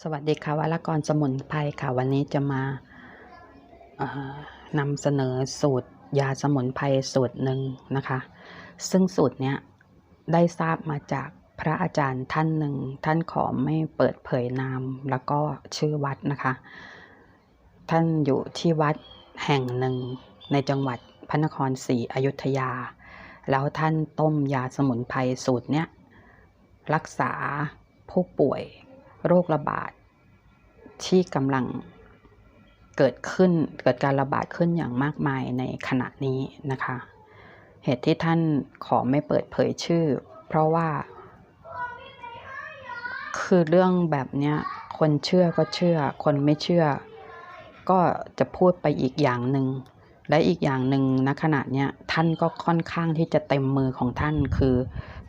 สวัสดีค่ะวรกรสมุนไพรค่ะ วันนี้จะมานำเสนอสูตรยาสมุนไพรสูตรหนึ่งนะคะ ซึ่งสูตรเนี้ยได้ทราบมาจากพระอาจารย์ท่านหนึ่ง ท่านขอไม่เปิดเผยนามแล้วก็ชื่อวัดนะคะ ท่านอยู่ที่วัดแห่งหนึ่งในจังหวัดพระนครศรีอยุธยา แล้วท่านต้มยาสมุนไพรสูตรเนี้ยรักษาผู้ป่วย โรคระบาดที่กำลังเกิดขึ้นเกิดการระบาดขึ้นอย่างมากมายในขณะนี้นะคะ เหตุที่ท่านขอไม่เปิดเผยชื่อ เพราะว่า คือเรื่องแบบเนี้ยคนเชื่อก็เชื่อ คนไม่เชื่อ ก็จะพูดไปอีกอย่างหนึ่งและอีกอย่างหนึ่งณขณะเนี้ยท่านก็ค่อนข้างที่จะเต็มมือของท่านคือ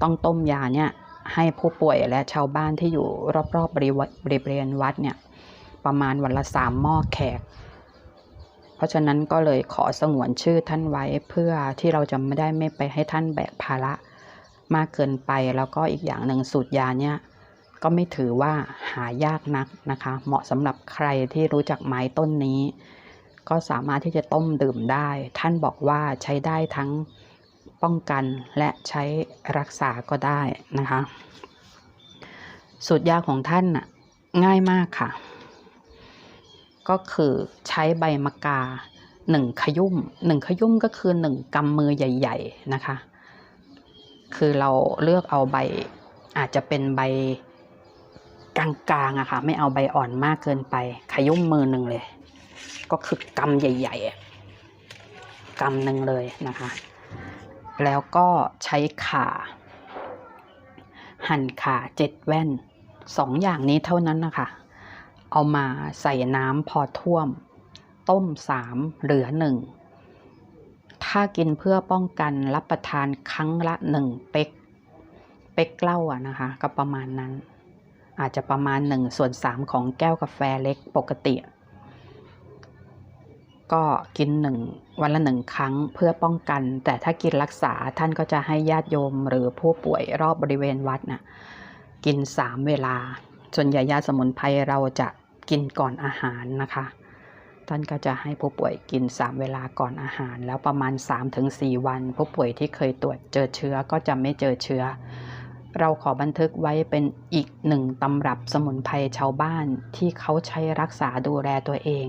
ต้องต้มยาเนี่ย ให้ผู้ป่วยและชาวบ้านที่อยู่รอบๆบริเวณบริเวณวัดเนี่ยประมาณวันละสามหม้อแขก เพราะฉะนั้นก็เลยขอสงวนชื่อท่านไว้เพื่อที่เราจะไม่ได้ไม่ไปให้ท่านแบกภาระมากเกินไปแล้วก็อีกอย่างหนึ่งสูตรยาเนี่ยก็ไม่ถือว่าหายากนักนะคะ เหมาะสำหรับใครที่รู้จักไม้ต้นนี้ ก็สามารถที่จะต้มดื่มได้ ท่านบอกว่าใช้ได้ทั้ง ป้องกันและใช้รักษาก็ได้นะคะ สูตรยาของท่านน่ะง่ายมากค่ะ ก็คือใช้ใบมะกาหนึ่งขยุ่มหนึ่งขยุ่มก็คือหนึ่งกำมือใหญ่ ๆนะคะ คือเราเลือกเอาใบอาจจะเป็นใบกลางๆอะค่ะ ไม่เอาใบอ่อนมากเกินไป ขยุ่มมือหนึ่งเลย ก็คือกำใหญ่ๆกำหนึ่งเลยนะคะ แล้วก็ใช้ขาหั่นขาเจ็ดแว่นสองอย่างนี้เท่านั้นนะคะเอามาใส่น้ำพอท่วม ต้มสามเหลือหนึ่งถ้ากินเพื่อป้องกันรับประทานครั้งละหนึ่งเป๊ก เป๊กเหล้าอะนะคะ ก็ประมาณนั้น อาจจะประมาณหนึ่งส่วนสามของแก้วกาแฟเล็กปกติ ก็กินหนึ่งวันละหนึ่งครั้งเพื่อป้องกัน แต่ถ้ากินรักษาท่านก็จะให้ญาติโยมหรือผู้ป่วยรอบบริเวณวัดน่ะกินสามเวลา ส่วนใหญ่ยาสมุนไพรเราจะกินก่อนอาหารนะคะ ท่านก็จะให้ผู้ป่วยกิน 3 เวลาก่อนอาหาร แล้วประมาณ 3-4 วัน ผู้ป่วยที่เคยตรวจเจอเชื้อก็จะไม่เจอเชื้อ เราขอบันทึกไว้เป็นอีกหนึ่งตำรับสมุนไพรชาวบ้านที่เขาใช้รักษาดูแลตัวเอง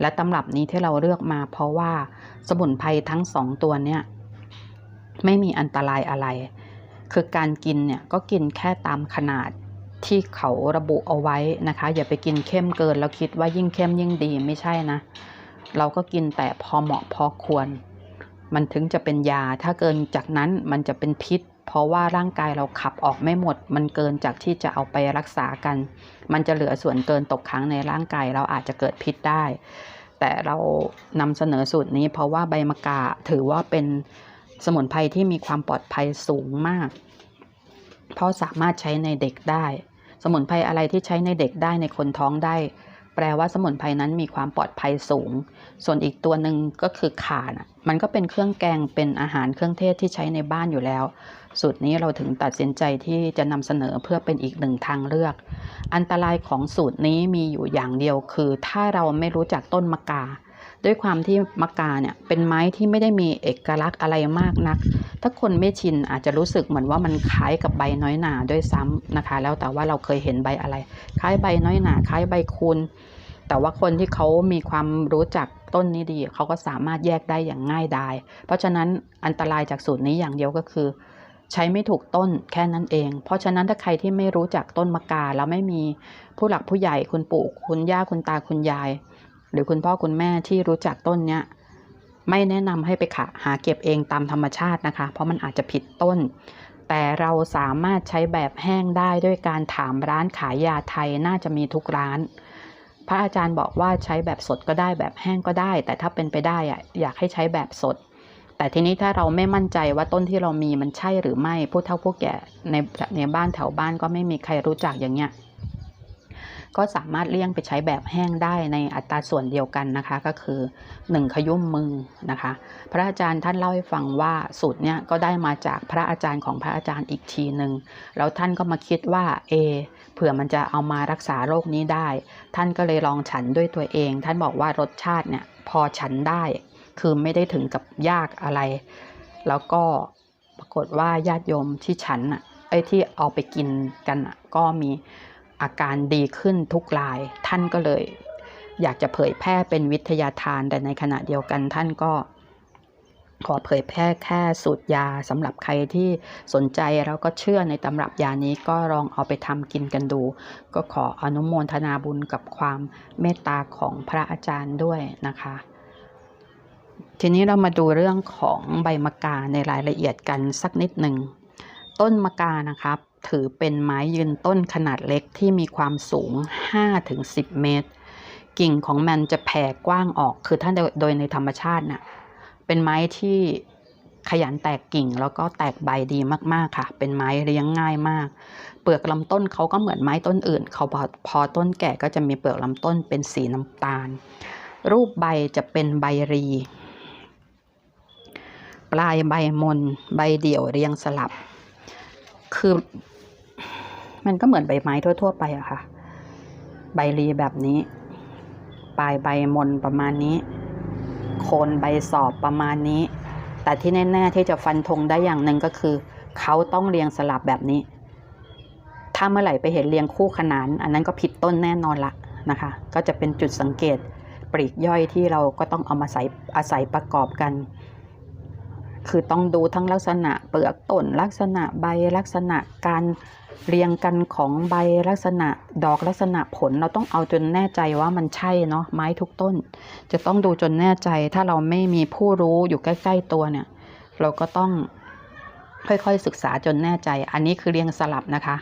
และตำรับนี้ที่เราเลือกมา เพราะว่าสมุนไพรทั้งสองตัวเนี่ยไม่มีอันตรายอะไร คือการกินเนี่ยก็กินแค่ตามขนาดที่เขาระบุเอาไว้นะคะ อย่าไปกินเข้มเกินแล้วคิดว่ายิ่งเข้มยิ่งดีไม่ใช่นะ เราก็กินแต่พอเหมาะพอควร มันถึงจะเป็นยาถ้าเกินจากนั้นมันจะเป็นพิษ เพราะว่าร่างกายเราขับออกไม่หมด มันเกินจากที่จะเอาไปรักษากัน มันจะเหลือส่วนเกินตกค้างในร่างกายเราอาจจะเกิดพิษได้ แต่เรานำเสนอสูตรนี้เพราะว่าใบมะกาถือว่าเป็นสมุนไพรที่มีความปลอดภัยสูงมาก เพราะสามารถใช้ในเด็กได้ สมุนไพรอะไรที่ใช้ในเด็กได้ในคนท้องได้ แปลว่าสมุนไพรนั้นมีความปลอดภัยสูง ส่วนอีกตัวหนึ่งก็คือข่านะมันก็เป็นเครื่องแกงเป็นอาหารเครื่องเทศที่ใช้ในบ้านอยู่แล้ว สูตรนี้เราถึงตัดสินใจที่จะนำเสนอเพื่อเป็นอีกหนึ่งทางเลือก อันตรายของสูตรนี้มีอยู่อย่างเดียวคือ ถ้าเราไม่รู้จักต้นมะกา ด้วยความที่มะกาเนี่ยเป็นไม้ที่ไม่ได้มีเอกลักษณ์อะไรมากนัก ถ้าคนไม่ชินอาจจะรู้สึกเหมือนว่ามันคล้ายกับใบน้อยหนาด้วยซ้ำนะคะ แล้วแต่ว่าเราเคยเห็นใบอะไร คล้ายใบน้อยหนาคล้ายใบคูณแต่ว่าคนที่เขามีความรู้จักต้นนี้ดี เขาก็สามารถแยกได้อย่างง่ายดาย เพราะฉะนั้นอันตรายจากสูตรนี้อย่างเดียวก็คือ ใช้ไม่ถูกต้นแค่นั้นเอง เพราะฉะนั้นถ้าใครที่ไม่รู้จักต้นมะกาแล้วไม่มีผู้หลักผู้ใหญ่คุณปู่คุณย่าคุณตาคุณยาย หรือคุณพ่อคุณแม่ที่รู้จักต้นเนี้ยไม่แนะนำให้ไปขาหาเก็บเองตามธรรมชาตินะคะ เพราะมันอาจจะผิดต้น แต่เราสามารถใช้แบบแห้งได้ด้วยการถามร้านขายยาไทยน่าจะมีทุกร้าน พระอาจารย์บอกว่าใช้แบบสดก็ได้แบบแห้งก็ได้ แต่ถ้าเป็นไปได้อะอยากให้ใช้แบบสด แต่ทีนี้ถ้าเราไม่มั่นใจว่าต้นที่เรามีมันใช่หรือไม่ผู้เฒ่าผู้แก่ในในบ้านแถวบ้านก็ไม่มีใครรู้จักอย่างเงี้ยก็สามารถเลี่ยงไปใช้แบบแห้งได้ในอัตราส่วนเดียวกันนะคะ ก็คือ 1 ขยุ่มมือนะคะ พระอาจารย์ท่านเล่าให้ฟังว่าสูตรเนี้ยก็ได้มาจากพระอาจารย์ของพระอาจารย์อีกทีหนึ่งแล้วท่านก็มาคิดว่าเอเผื่อมันจะเอามารักษาโรคนี้ได้ ท่านก็เลยลองฉันด้วยตัวเอง ท่านบอกว่ารสชาติเนี่ยพอฉันได้ คือไม่ได้ถึงกับยากอะไร แล้วก็ปรากฏว่าญาติโยมที่ฉันอะไอ้ยที่เอาไปกินกันอะก็มีอาการดีขึ้นทุกราย ท่านก็เลย อยากจะเผยแพร่เป็นวิทยาทาน แต่ในขณะเดียวกันท่านก็ขอเผยแพร่แค่สูตรยาสำหรับใครที่สนใจแล้วก็เชื่อในตำรับยานี้ก็ลองเอาไปทำกินกันดู ก็ขออนุโมทนาบุญกับความเมตตาของพระอาจารย์ด้วยนะคะ ทีนี้เรามาดูเรื่องของใบมะกาในรายละเอียดกันสักนิดหนึ่ง ต้นมะกานะครับ ถือเป็นไม้ยืนต้นขนาดเล็กที่มีความสูง 5-10 เมตร กิ่งของมันจะแผ่กว้างออก คือถ้าโดยโดยในธรรมชาติน่ะ เป็นไม้ที่ขยันแตกกิ่งแล้วก็แตกใบดีมากๆค่ะ เป็นไม้เลี้ยงง่ายมาก เปลือกลำต้นเขาก็เหมือนไม้ต้นอื่น เขาพอพอต้นแก่ก็จะมีเปลือกลำต้นเป็นสีน้ำตาล รูปใบจะเป็นใบรี ลายใบมนใบเดี่ยวเรียงสลับ คือ มันก็เหมือนใบไม้ทั่ว ๆ ไปอะค่ะ ใบรีแบบนี้ ปลายใบมนประมาณนี้ โคนใบสอบประมาณนี้ แต่ที่แน่ๆที่จะฟันธงได้อย่างหนึ่งก็คือ เขาต้องเรียงสลับแบบนี้ ถ้าเมื่อไหร่ไปเห็นเรียงคู่ขนาน อันนั้นก็ผิดต้นแน่นอนละนะคะ ก็จะเป็นจุดสังเกตปลีกย่อยที่เราก็ต้องเอามาใส่อาศัยประกอบกัน คือต้องดูทั้งลักษณะเปลือกต้นลักษณะใบลักษณะการเรียงกันของใบลักษณะดอกลักษณะผลเราต้องเอาจนแน่ใจว่ามันใช่เนาะไม้ทุกต้น จะต้องดูจนแน่ใจถ้าเราไม่มีผู้รู้อยู่ใกล้ ๆตัวเนี่ย เราก็ต้องค่อยๆศึกษาจนแน่ใจ อันนี้คือเรียงสลับนะคะ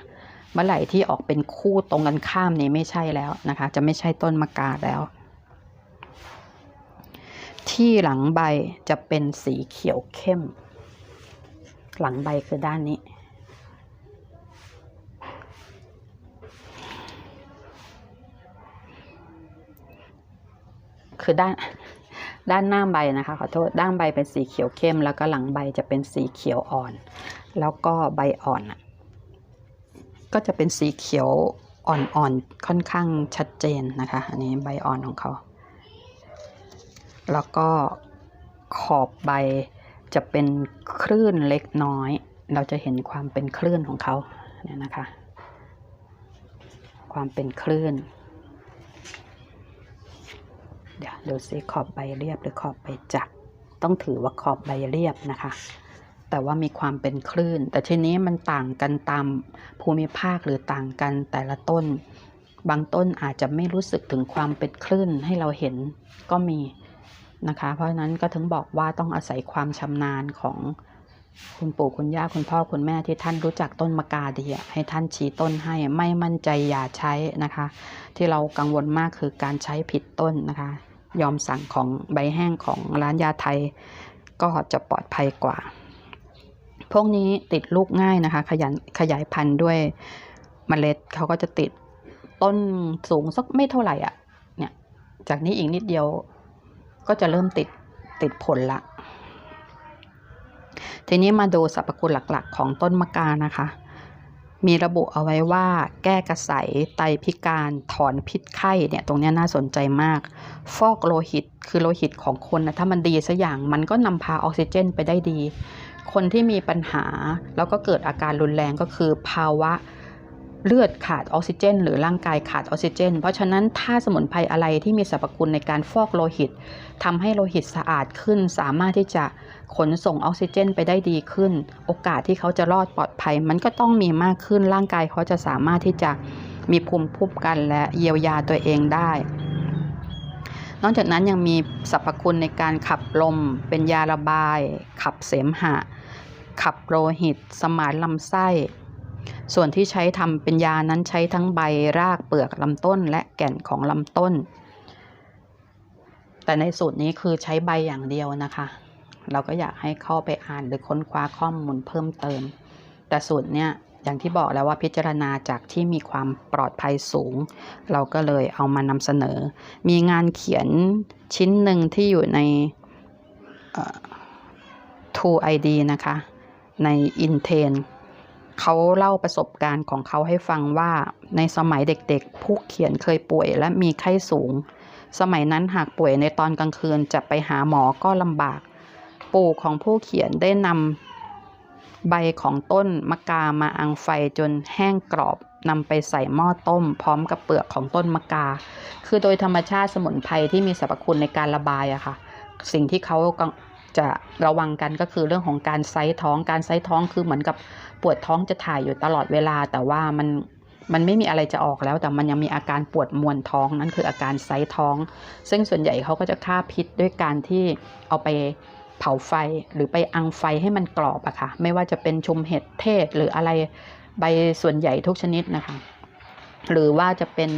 เมื่อไหร่ที่ออกเป็นคู่ตรงกันข้ามนี่ไม่ใช่แล้วนะคะ จะไม่ใช่ต้นมะกาแล้ว ที่หลังใบจะเป็นสีเขียวเข้ม หลังใบคือด้านนี้ คือด้านด้านหน้าใบนะคะขอโทษด้านใบเป็นสีเขียวเข้ม แล้วก็หลังใบจะเป็นสีเขียวอ่อน แล้วก็ใบอ่อนก็จะเป็นสีเขียวอ่อนๆค่อนข้างชัดเจนนะคะ อันนี้ใบอ่อนของเขา แล้วก็ขอบใบจะเป็นคลื่นเล็กน้อย เราจะเห็นความเป็นคลื่นของเขาเนี่ยนะคะ ความเป็นคลื่น เดี๋ยวดูซิขอบใบเรียบหรือขอบใบจักต้องถือว่าขอบใบเรียบนะคะ แต่ว่ามีความเป็นคลื่น แต่ทีนี้มันต่างกันตามภูมิภาคหรือต่างกันแต่ละต้น บางต้นอาจจะไม่รู้สึกถึงความเป็นคลื่นให้เราเห็นก็มี นะคะ เพราะฉะนั้นก็ถึงบอกว่าต้องอาศัยความชำนาญของคุณปู่คุณย่าคุณพ่อคุณแม่ที่ท่านรู้จักต้นมะกาดีอะให้ท่านชี้ต้นให้ไม่มั่นใจอย่าใช้นะคะ ที่เรากังวลมากคือการใช้ผิดต้นนะคะ ยอมสั่งของใบแห้งของร้านยาไทย ก็จะปลอดภัยกว่า พวกนี้ติดลูกง่ายนะคะ ขยันขยายพันธุ์ด้วยเมล็ดเขาก็จะติดต้นสูงสักไม่เท่าไหร่อะเนี่ยจากนี้อีกนิดเดียว ก็จะเริ่มติดติดผลละ ทีนี้มาดูสรรพคุณหลักๆ ของต้นมะกานะคะ มีระบุเอาไว้ว่าแก้กระใสไตพิการถอนพิษไข้เนี่ยตรงนี้น่าสนใจมาก ฟอกโลหิตคือโลหิตของคนนะถ้ามันดีสักอย่างมันก็นำพาออกซิเจนไปได้ดี คนที่มีปัญหาแล้วก็เกิดอาการรุนแรงก็คือภาวะ เลือดขาดออกซิเจน หรือร่างกายขาดออกซิเจน เพราะฉะนั้นถ้าสมุนไพรอะไรที่มีสรรพคุณในการฟอกโลหิตทำให้โลหิตสะอาดขึ้น สามารถที่จะขนส่งออกซิเจน ไปได้ดีขึ้น โอกาสที่เขาจะรอดปลอดภัย มันก็ต้องมีมากขึ้นร่างกายเขาจะสามารถที่จะมีภูมิคุ้มกันและเยียวยาตัวเองได้ นอกจากนั้นยังมีสรรพคุณในการขับลม เป็นยาระบาย ขับเสมหะ ขับโลหิต สมานลำไส้ ส่วนที่ใช้ทำเป็นยานั้นใช้ทั้งใบรากเปลือกลำต้นและแก่นของลำต้น แต่ในสูตรนี้คือใช้ใบอย่างเดียวนะคะ เราก็อยากให้เข้าไปอ่านหรือค้นคว้าข้อมูลเพิ่มเติม แต่สูตรเนี้ยอย่างที่บอกแล้วว่าพิจารณาจากที่มีความปลอดภัยสูง เราก็เลยเอามานำเสนอ มีงานเขียนชิ้นหนึ่งที่อยู่ในเอ่อ True ID นะคะ ใน Inten เขาเล่าประสบการณ์ของเขาให้ฟังว่า ในสมัยเด็กๆ ผู้เขียนเคยป่วยและมีไข้สูง สมัยนั้นหากป่วยในตอนกลางคืนจะไปหาหมอก็ลำบาก ปู่ของผู้เขียนได้นำใบของต้นมะกามาอังไฟจนแห้งกรอบนำไปใส่หม้อต้ม พร้อมกับเปลือกของต้นมะกา คือโดยธรรมชาติสมุนไพรที่มีสรรพคุณในการระบายอะค่ะ สิ่งที่เขา จะระวังกันก็คือเรื่องของการไซท้อง การไซท้องคือเหมือนกับปวดท้องจะถ่ายอยู่ตลอดเวลา แต่ว่ามันมันไม่มีอะไรจะออกแล้ว แต่มันยังมีอาการปวดมวนท้องนั่นคืออาการไซท้อง ซึ่งส่วนใหญ่เขาก็จะฆ่าพิษด้วยการที่เอาไปเผาไฟหรือไปอังไฟให้มันกรอบอะค่ะ ไม่ว่าจะเป็นชุมเห็ดเทศหรืออะไรใบส่วนใหญ่ทุกชนิดนะคะ หรือว่าจะเป็น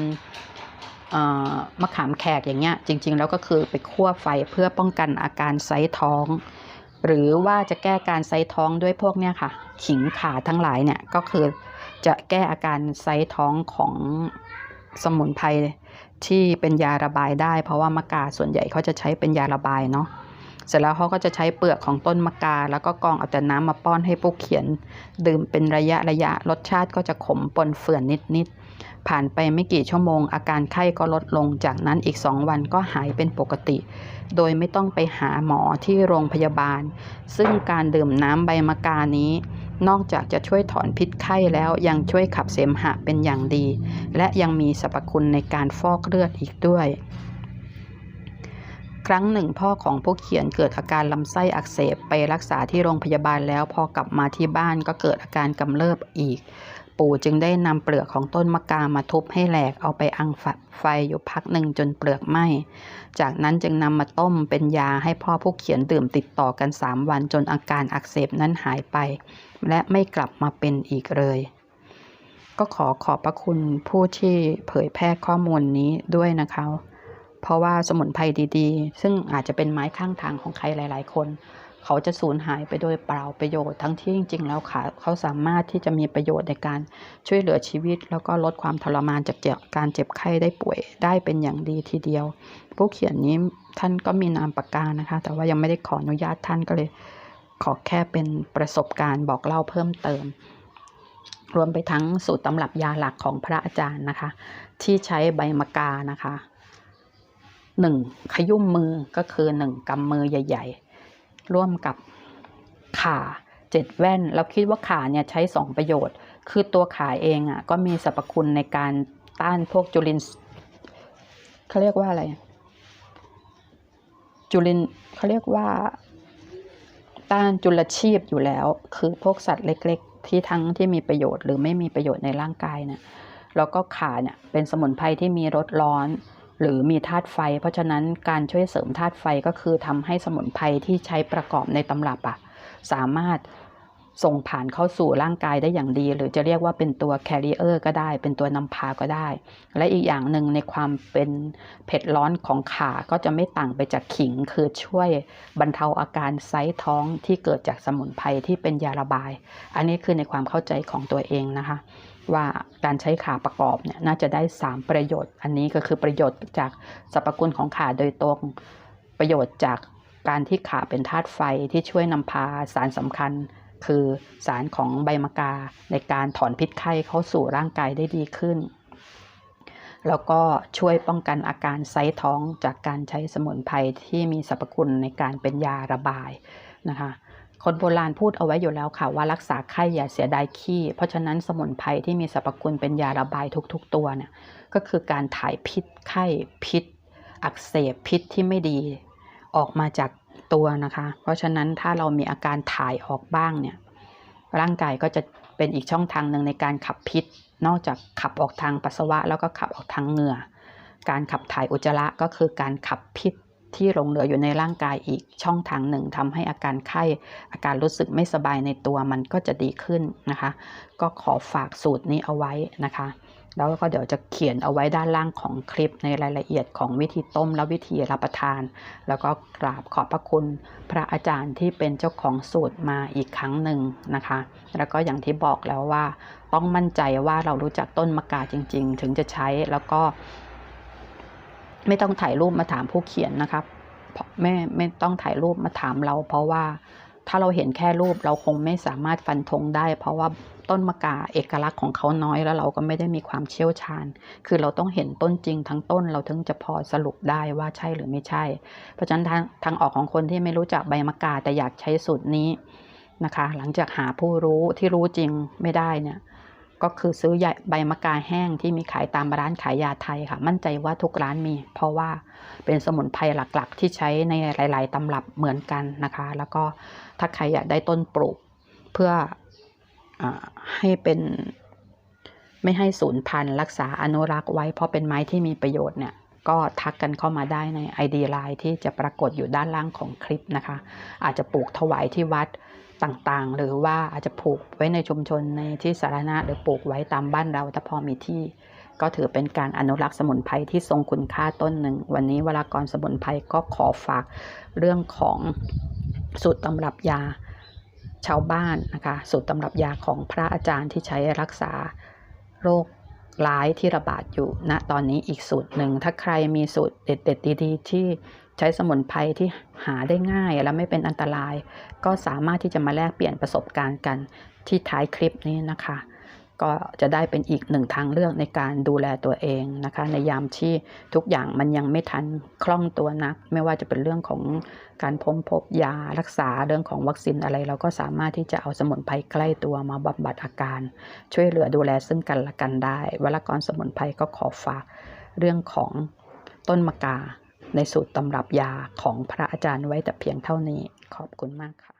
มะขามแขกอย่างเงี้ยจริง ๆ แล้วก็คือไปคั่วไฟเพื่อป้องกันอาการไซท้อง หรือว่าจะแก้การไซท้องด้วยพวกเนี้ยค่ะ ขิงขาทั้งหลายเนี่ยก็คือจะแก้อาการไซท้องของสมุนไพรที่เป็นยาระบายได้ เพราะว่ามะกาส่วนใหญ่เขาจะใช้เป็นยาระบายเนาะเสร็จแล้วเขาก็จะใช้เปลือกของต้นมะกา แล้วก็กองเอาแต่น้ำมาป้อนให้ผู้เขียน ดื่มเป็นระยะระยะรสชาติก็จะขมปนเฟื่อนนิดๆ ผ่านไปไม่กี่ชั่วโมง อาการไข้ก็ลดลง จากนั้นอีกสองวันก็หายเป็นปกติ โดยไม่ต้องไปหาหมอที่โรงพยาบาล ซึ่งการดื่มน้ำใบมะกานี้ นอกจากจะช่วยถอนพิษไข้แล้วยังช่วยขับเสมหะเป็นอย่างดี และยังมีสรรพคุณในการฟอกเลือดอีกด้วยครั้งหนึ่งพ่อของผู้เขียนเกิดอาการลำไส้อักเสบไปรักษาที่โรงพยาบาลแล้วพอกลับมาที่บ้านก็เกิดอาการกำเริบอีก ปู่จึงได้นำเปลือกของต้นมะกามาทุบให้แหลกเอาไปอังไฟอยู่พักหนึ่งจนเปลือกไหม้จากนั้นจึงนำมาต้มเป็นยาให้พ่อผู้เขียนดื่มติดต่อกัน3วันจนอาการอักเสบนั้นหายไป และไม่กลับมาเป็นอีกเลย ก็ขอขอบพระคุณผู้ที่เผยแพร่ข้อมูลนี้ด้วยนะคะ เพราะว่าสมุนไพรดีๆ ซึ่งอาจจะเป็นไม้ข้างทางของใครหลาย ๆ คน เขาจะสูญหายไปโดยเปล่าประโยชน์ทั้งที่จริง ๆ แล้วค่ะเขาสามารถที่จะมีประโยชน์ในการช่วยเหลือชีวิต แล้วก็ลดความทรมานจากเจ็บการเจ็บไข้ได้ป่วยได้เป็นอย่างดีทีเดียว ผู้เขียนนี้ท่านก็มีนามปากกานะคะ แต่ว่ายังไม่ได้ขออนุญาตท่านก็เลย ขอแค่เป็นประสบการณ์บอกเล่าเพิ่มเติม รวมไปทั้งสูตรตำรับยาหลักของพระอาจารย์นะคะ ที่ใช้ใบมะกานะคะหนึ่งขยุ่มมือก็คือหนึ่งกำมือใหญ่ ๆ ร่วมกับขาเจ็ดแว่น เราคิดว่าขาเนี่ยใช้สองประโยชน์ คือตัวขาเองอะก็มีสรรพคุณในการต้านพวกจุลินส์เขาเรียกว่าอะไร จุลินเขาเรียกว่า ต้านจุลชีพอยู่แล้ว คือพวกสัตว์เล็ก ๆ ที่ทั้งที่มีประโยชน์ หรือไม่มีประโยชน์ในร่างกายเนี่ยแล้วก็ขาเนี่ยเป็นสมุนไพรที่มีรสร้อน หรือมีธาตุไฟ เพราะฉะนั้นการช่วยเสริมธาตุไฟก็คือทำให้สมุนไพรที่ใช้ประกอบในตำรับอะสามารถส่งผ่านเข้าสู่ร่างกายได้อย่างดี หรือจะเรียกว่าเป็นตัวแคริเออร์ก็ได้ เป็นตัวนำพาก็ได้ และอีกอย่างหนึ่งในความเป็นเผ็ดร้อนของขาก็จะไม่ต่างไปจากขิง คือช่วยบรรเทาอาการไซท้องที่เกิดจากสมุนไพรที่เป็นยาระบาย อันนี้คือในความเข้าใจของตัวเองนะคะ ว่าการใช้ขาประกอบเนี่ยน่าจะได้ 3 ประโยชน์ อันนี้ก็คือประโยชน์จากสรรพคุณของขาโดยตรง ประโยชน์จากการที่ขาเป็นธาตุไฟที่ช่วยนำพาสารสำคัญ คือสารของใบมะกา ในการถอนพิษไข้เข้าสู่ร่างกายได้ดีขึ้น แล้วก็ช่วยป้องกันอาการไซท้องจากการใช้สมุนไพรที่มีสรรพคุณในการเป็นยาระบายนะคะ คนโบราณพูดเอาไว้อยู่แล้วค่ะว่ารักษาไข้อย่าเสียดายขี้ เพราะฉะนั้นสมุนไพรที่มีสรรพคุณเป็นยาระบายทุก ๆ ตัวเนี่ยก็คือการถ่ายพิษไข้พิษ อักเสบพิษที่ไม่ดีออกมาจากตัวนะคะ เพราะฉะนั้นถ้าเรามีอาการถ่ายออกบ้างเนี่ยร่างกายก็จะเป็นอีกช่องทางหนึ่งในการขับพิษ นอกจากขับออกทางปัสสาวะ แล้วก็ขับออกทางเหงื่อ การขับถ่ายอุจจาระก็คือการขับพิษ ที่หลงเหลืออยู่ในร่างกายอีกช่องทางหนึ่งทำให้อาการไข้ อาการรู้สึกไม่สบายในตัวมันก็จะดีขึ้นนะคะ ก็ขอฝากสูตรนี้เอาไว้นะคะ แล้วก็เดี๋ยวจะเขียนเอาไว้ด้านล่างของคลิปในรายละเอียดของวิธีต้มและวิธีรับประทาน แล้วก็กราบขอบพระคุณพระอาจารย์ที่เป็นเจ้าของสูตรมาอีกครั้งหนึ่งนะคะ แล้วก็อย่างที่บอกแล้วว่า ต้องมั่นใจว่าเรารู้จักต้นมะกาจริง ๆ ถึงจะใช้แล้วก็ ไม่ต้องถ่ายรูปมาถามผู้เขียนนะครับเพราะไม่ไม่ต้องถ่ายรูปมาถามเรา เพราะว่าถ้าเราเห็นแค่รูปเราคงไม่สามารถฟันธงได้ เพราะว่าต้นมะกาเอกลักษณ์ของเขาน้อยแล้วเราก็ไม่ได้มีความเชี่ยวชาญ คือเราต้องเห็นต้นจริงทั้งต้นเราถึงจะพอสรุปได้ว่าใช่หรือไม่ใช่ เพราะฉะนั้นทางทางออกของคนที่ไม่รู้จักใบมะกาแต่อยากใช้สูตรนี้นะคะ หลังจากหาผู้รู้ที่รู้จริงไม่ได้เนี่ย ก็คือซื้อใบมะกาแห้งที่มีขายตามร้านขายยาไทยค่ะ มั่นใจว่าทุกร้านมี เพราะว่าเป็นสมุนไพรหลักๆ ที่ใช้ในหลาย ๆตำรับเหมือนกันนะคะ แล้วก็ถ้าใครอยากได้ต้นปลูก เพื่ออให้เป็นไม่ให้สูญพันธุ์รักษาอนุรักษ์ไว้ เพราะเป็นไม้ที่มีประโยชน์เนี่ยก็ทักกันเข้ามาได้ใน ID ไลน์ที่จะปรากฏอยู่ด้านล่างของคลิปนะคะ อาจจะปลูกถวายที่วัด ต่างๆ หรือว่าอาจจะปลูกไว้ในชุมชนในที่สาธารณะหรือปลูกไว้ตามบ้านเราถ้าพอมีที่ ก็ถือเป็นการอนุรักษ์สมุนไพรที่ทรงคุณค่าต้นหนึ่ง วันนี้วลากรสมุนไพรก็ขอฝากเรื่องของสูตรตำรับยาชาวบ้านนะคะสูตรตำรับยาของพระอาจารย์ที่ใช้รักษาโรคร้ายที่ระบาดอยู่ณนะตอนนี้อีกสูตรหนึ่งถ้าใครมีสูตรเด็ดๆดีๆที่ ใช้สมุนไพรที่หาได้ง่ายและไม่เป็นอันตราย ก็สามารถที่จะมาแลกเปลี่ยนประสบการณ์กันที่ท้ายคลิปนี้นะคะ ก็จะได้เป็นอีกหนึ่งทางเลือกในการดูแลตัวเองนะคะ ในยามที่ทุกอย่างมันยังไม่ทันคล่องตัวนัก ไม่ว่าจะเป็นเรื่องของการพบพบยารักษาเรื่องของวัคซีนอะไร เราก็สามารถที่จะเอาสมุนไพรใกล้ตัวมาบำบัดอาการ ช่วยเหลือดูแลซึ่งกันและกันได้วลากรสมุนไพรก็ขอฝากเรื่องของต้นมะกา ในสูตรตำรับยาของพระอาจารย์ไว้แต่เพียงเท่านี้ขอบคุณมากค่ะ